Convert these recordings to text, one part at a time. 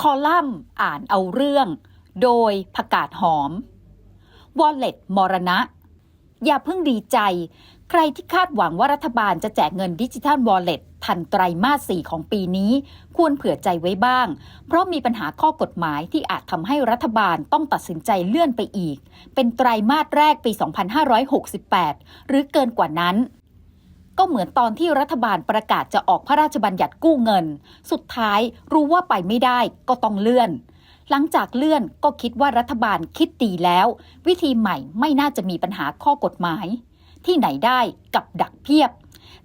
คอลัมน์อ่านเอาเรื่อง โดยผกาศหอม วอลเล็ตมรณะ อย่าเพิ่งดีใจ ใครที่คาดหวังว่ารัฐบาลจะแจกเงินดิจิทัลวอลเล็ตทันไตรมาส4ของปีนี้ ควรเผื่อใจไว้บ้าง เพราะมีปัญหาข้อกฎหมายที่อาจทำให้รัฐบาลต้องตัดสินใจเลื่อนไปอีก เป็นไตรมาสแรกปี 2568 หรือเกินกว่านั้น ก็เหมือนตอนที่รัฐบาลประกาศจะออกพระราชบัญญัติกู้เงิน สุดท้ายรู้ว่าไปไม่ได้ก็ต้องเลื่อน หลังจากเลื่อนก็คิดว่ารัฐบาลคิดดีแล้ว วิธีใหม่ไม่น่าจะมีปัญหาข้อกฎหมาย ที่ไหนได้กับดักเพียบ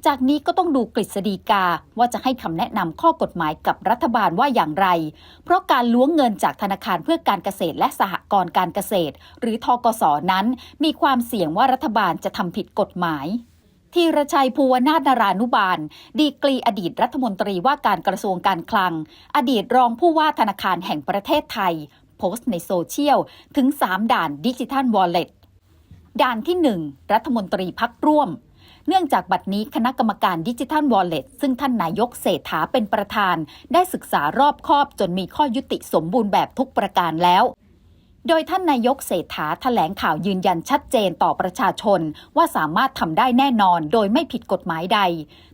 จากนี้ก็ต้องดูกฤษฎีกาว่าจะให้คำแนะนำข้อกฎหมายกับรัฐบาลว่าอย่างไร เพราะการล้วงเงินจากธนาคารเพื่อการเกษตรและสหกรณ์การเกษตร หรือทกสนั้น มีความเสี่ยงว่ารัฐบาลจะทำผิดกฎหมาย ธีรชัยภูวนาถนารานุบาล ดีกรีอดีตรัฐมนตรีว่าการกระทรวงการคลัง อดีตรองผู้ว่าธนาคารแห่งประเทศไทย โพสต์ในโซเชียล ถึง 3 ด่านดิจิทัลวอลเล็ตด่านที่ 1 รัฐมนตรีพักร่วม เนื่องจากบัดนี้คณะกรรมการดิจิทัลวอลเล็ตซึ่งท่านนายกเศรษฐาเป็นประธาน ได้ศึกษารอบคอบจนมีข้อยุติสมบูรณ์แบบทุกประการแล้ว โดยท่านนายกเศรษฐาแถลงข่าวยืนยันชัดเจนต่อประชาชน ว่าสามารถทำได้แน่นอนโดยไม่ผิดกฎหมายใด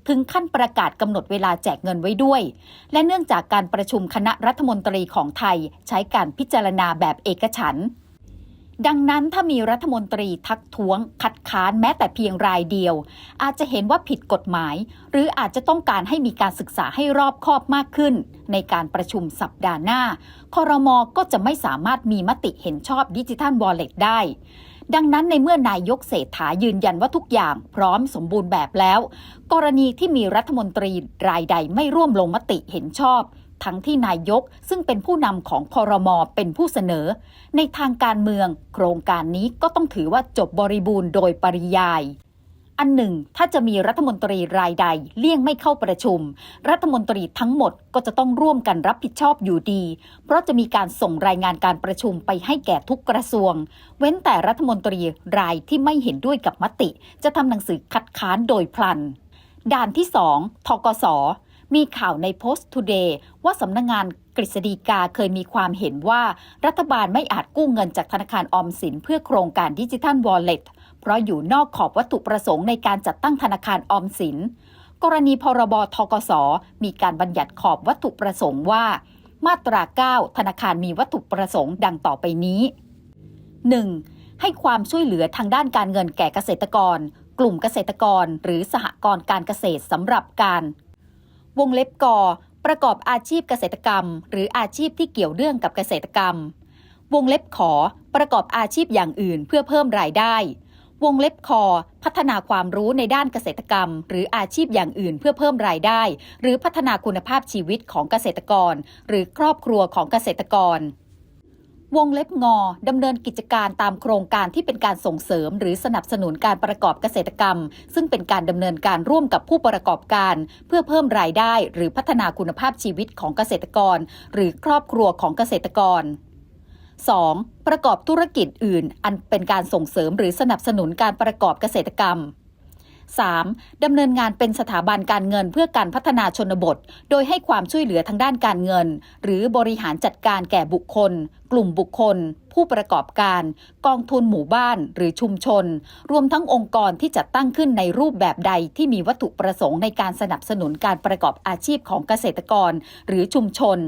ถึงขั้นประกาศกำหนดเวลาแจกเงินไว้ด้วย และเนื่องจากการประชุมคณะรัฐมนตรีของไทย ใช้การพิจารณาแบบเอกฉันท์ ดังนั้นถ้ามีรัฐมนตรีทักท้วง คัดค้านแม้แต่เพียงรายเดียว อาจจะเห็นว่าผิดกฎหมาย หรืออาจจะต้องการให้มีการศึกษาให้รอบคอบมากขึ้น ในการประชุมสัปดาห์หน้าคอรมอก็จะไม่สามารถมีมติเห็นชอบดิจิทัลวอลเล็ตได้ ดังนั้นในเมื่อนายกเศรษฐายืนยันว่าทุกอย่างพร้อมสมบูรณ์แบบแล้ว กรณีที่มีรัฐมนตรีรายใดไม่ร่วมลงมติเห็นชอบ ทั้งที่นายกซึ่งเป็นผู้นำของคอรมอเป็นผู้เสนอ ในทางการเมือง โครงการนี้ก็ต้องถือว่าจบบริบูรณ์โดยปริยาย อันหนึ่ง ถ้าจะมีรัฐมนตรีรายใดเลี่ยงไม่เข้าประชุม รัฐมนตรีทั้งหมดก็จะต้องร่วมกันรับผิดชอบอยู่ดี เพราะจะมีการส่งรายงานการประชุมไปให้แก่ทุกกระทรวง เว้นแต่รัฐมนตรีรายที่ไม่เห็นด้วยกับมติ จะทำหนังสือคัดค้านโดยพลัน ด่านที่2ทกส มีข่าวใน Post Today ว่าสำนักงงานกฤษฎีกาเคยมีความเห็นว่า รัฐบาลไม่อาจกู้เงินจากธนาคารออมสินเพื่อโครงการดิจิทัลวอลเล็ตเพราะอยู่นอกขอบวัตถุประสงค์ในการจัดตั้งธนาคารออมสิน กรณีพรบทกส มีการบัญญัติขอบวัตถุประสงค์ว่า มาตรา 9 ธนาคารมีวัตถุประสงค์ดังต่อไปนี้ 1. ให้ความช่วยเหลือทางด้านการเงินแก่เกษตรกร กลุ่มเกษตรกร หรือสหกรณ์การเกษตรสำหรับการ วงเล็บกอประกอบอาชีพเกษตรกรรม หรืออาชีพที่เกี่ยวเนื่องกับเกษตรกรรม วงเล็บขอประกอบอาชีพอย่างอื่นเพื่อเพิ่มรายได้ วงเล็บคอพัฒนาความรู้ในด้านเกษตรกรรม หรืออาชีพอย่างอื่นเพื่อเพิ่มรายได้ หรือพัฒนาคุณภาพชีวิตของเกษตรกร หรือครอบครัวของเกษตรกร วงเล็บงอดำเนินกิจการตามโครงการที่เป็นการส่งเสริม หรือสนับสนุนการประกอบเกษตรกรรม ซึ่งเป็นการดำเนินการร่วมกับผู้ประกอบการ เพื่อเพิ่มรายได้ หรือพัฒนาคุณภาพชีวิตของเกษตรกร หรือครอบครัวของเกษตรกร 2. ประกอบธุรกิจอื่น อันเป็นการส่งเสริมหรือสนับสนุนการประกอบเกษตรกรรม 3. ดำเนินงานเป็นสถาบันการเงินเพื่อการพัฒนาชนบท โดยให้ความช่วยเหลือทางด้านการเงิน หรือบริหารจัดการแก่บุคคล กลุ่มบุคคล ผู้ประกอบการ กองทุนหมู่บ้านหรือชุมชน รวมทั้งองค์กรที่จัดตั้งขึ้นในรูปแบบใดที่มีวัตถุประสงค์ในการสนับสนุนการประกอบอาชีพของเกษตรกร หรือชุมชน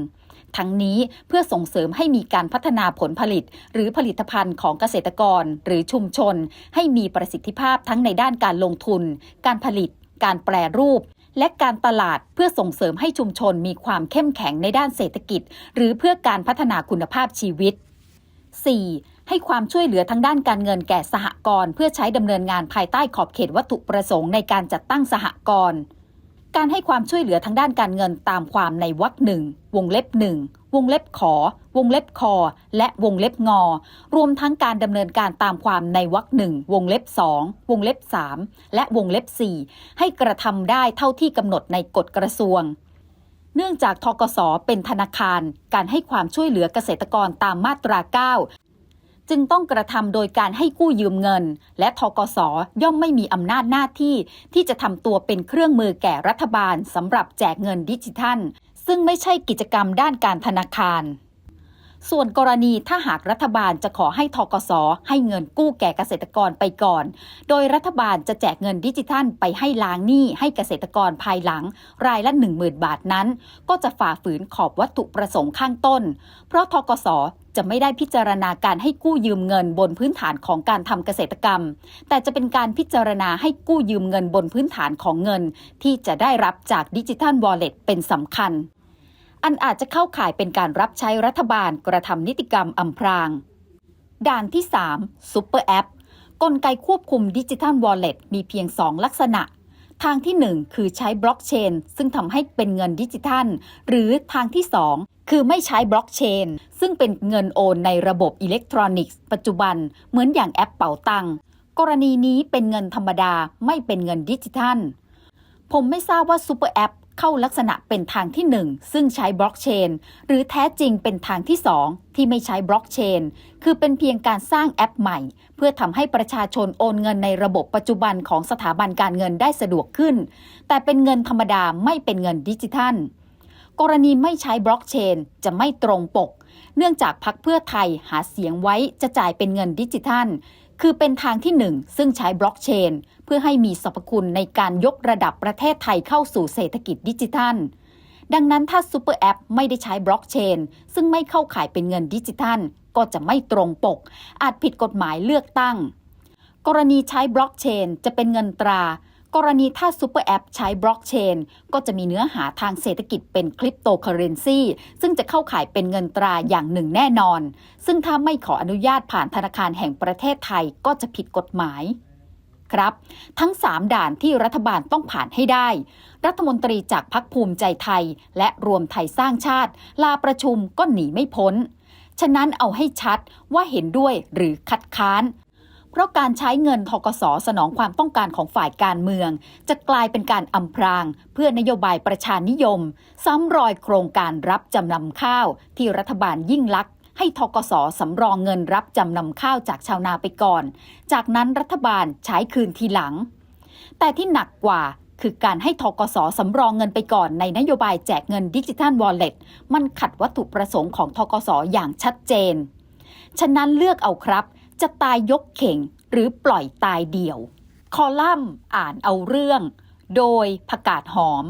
ทั้งนี้เพื่อส่งเสริมให้มีการพัฒนาผลผลิต หรือผลิตภัณฑ์ของเกษตรกร หรือชุมชน ให้มีประสิทธิภาพทั้งในด้านการลงทุน การผลิต การแปรรูป และการตลาดเพื่อส่งเสริมให้ชุมชนมีความเข้มแข็งในด้านเศรษฐกิจ หรือเพื่อการพัฒนาคุณภาพชีวิต 4. ให้ความช่วยเหลือทางด้านการเงินแก่สหกรณ์เพื่อใช้ดำเนินงานภายใต้ขอบเขตวัตถุประสงค์ในการจัดตั้งสหกรณ์ การให้ความช่วยเหลือทางด้านการเงินตามความในวรรคหนึ่งวงเล็บหนึ่งวงเล็บขอ วงเล็บคอ และวงเล็บงอ รวมทั้งการดำเนินการตามความในวรรคหนึ่งวงเล็บสองวงเล็บสามและวงเล็บสี่ให้กระทำได้เท่าที่กำหนดในกฎกระทรวง เนื่องจากทกสเป็นธนาคาร การให้ความช่วยเหลือเกษตรกรตามมาตรา 9 จึงต้องกระทำโดยการให้กู้ยืมเงิน และทกสย่อมไม่มีอำนาจหน้าที่ ที่จะทำตัวเป็นเครื่องมือแก่รัฐบาลสำหรับแจกเงินดิจิทัล ซึ่งไม่ใช่กิจกรรมด้านการธนาคาร ส่วนกรณีถ้าหากรัฐบาลจะขอให้ทกสให้เงินกู้แก่เกษตรกรไปก่อน โดยรัฐบาลจะแจกเงินดิจิทัลไปให้ล้างหนี้ให้เกษตรกรภายหลัง รายละ 10,000 บาทนั้น ก็จะฝ่าฝืนขอบวัตถุประสงค์ข้างต้น เพราะทกสจะไม่ได้พิจารณาการให้กู้ยืมเงินบนพื้นฐานของการทำเกษตรกรรม แต่จะเป็นการพิจารณาให้กู้ยืมเงินบนพื้นฐานของเงิน ที่จะได้รับจากดิจิทัลวอลเล็ตเป็นสำคัญ อันอาจจะเข้าข่ายเป็นการรับใช้รัฐบาลกระทำนิติกรรมอำพราง ด่านที่3 Super App กลไกควบคุมดิจิทัลวอลเล็ตมีเพียง 2 ลักษณะ ทางที่ 1 คือใช้บล็อกเชนซึ่งทำให้เป็นเงินดิจิทัล หรือทางที่ 2 คือไม่ใช้บล็อกเชนซึ่งเป็นเงินโอนในระบบอิเล็กทรอนิกส์ปัจจุบันเหมือนอย่างแอปเป๋าตังค์กรณีนี้เป็นเงินธรรมดาไม่เป็นเงินดิจิทัลผมไม่ทราบว่าซูเปอร์แอป เข้าลักษณะเป็นทางที่ 1 ซึ่งใช้บล็อกเชนหรือแท้จริงเป็นทางที่ 2 ที่ไม่ใช้บล็อกเชนคือเป็นเพียงการสร้างแอปใหม่ เพื่อทำให้ประชาชนโอนเงินในระบบปัจจุบันของสถาบันการเงินได้สะดวกขึ้น แต่เป็นเงินธรรมดาไม่เป็นเงินดิจิทัล กรณีไม่ใช้บล็อกเชนจะไม่ตรงปก เนื่องจากพักเพื่อไทยหาเสียงไว้จะจ่ายเป็นเงินดิจิทัล คือเป็นทางที่หนึ่งซึ่งใช้บล็อกเชน เพื่อให้มีสรรพคุณในการยกระดับประเทศไทยเข้าสู่เศรษฐกิจดิจิทัล ดังนั้นถ้าซูเปอร์แอปไม่ได้ใช้บล็อกเชน ซึ่งไม่เข้าข่ายเป็นเงินดิจิทัล ก็จะไม่ตรงปก อาจผิดกฎหมายเลือกตั้ง กรณีใช้บล็อกเชนจะเป็นเงินตรา กรณีถ้าซูเปอร์แอปใช้บล็อกเชนก็จะมีเนื้อหาทางเศรษฐกิจเป็นคริปโตเคอเรนซีซึ่งจะเข้าข่ายเป็นเงินตราอย่างหนึ่งแน่นอน ซึ่งถ้าไม่ขออนุญาตผ่านธนาคารแห่งประเทศไทยก็จะผิดกฎหมายครับ ทั้ง 3 ด่านที่รัฐบาลต้องผ่านให้ได้ รัฐมนตรีจากพักภูมิใจไทย และรวมไทยสร้างชาติ ลาประชุมก็หนีไม่พ้น ฉะนั้นเอาให้ชัดว่าเห็นด้วยหรือคัดค้าน เพราะการใช้เงินทกสสนองความต้องการของฝ่ายการเมือง จะกลายเป็นการอำพราง เพื่อนโยบายประชานิยม ซ้ำรอยโครงการรับจำนำข้าว ที่รัฐบาลยิ่งลักษณ์ให้ทกสสำรองเงินรับจำนำข้าวจากชาวนาไปก่อน จากนั้นรัฐบาลใช้คืนทีหลัง แต่ที่หนักกว่าคือการให้ทกสสำรองเงินไปก่อนในนโยบายแจกเงินดิจิทัลวอลเล็ตมันขัดวัตถุประสงค์ของทกสอย่างชัดเจน ฉะนั้นเลือกเอาครับ จะตายยกเข่งหรือปล่อยตายเดี่ยว คอลัมน์อ่านเอาเรื่อง โดยผกาดหอม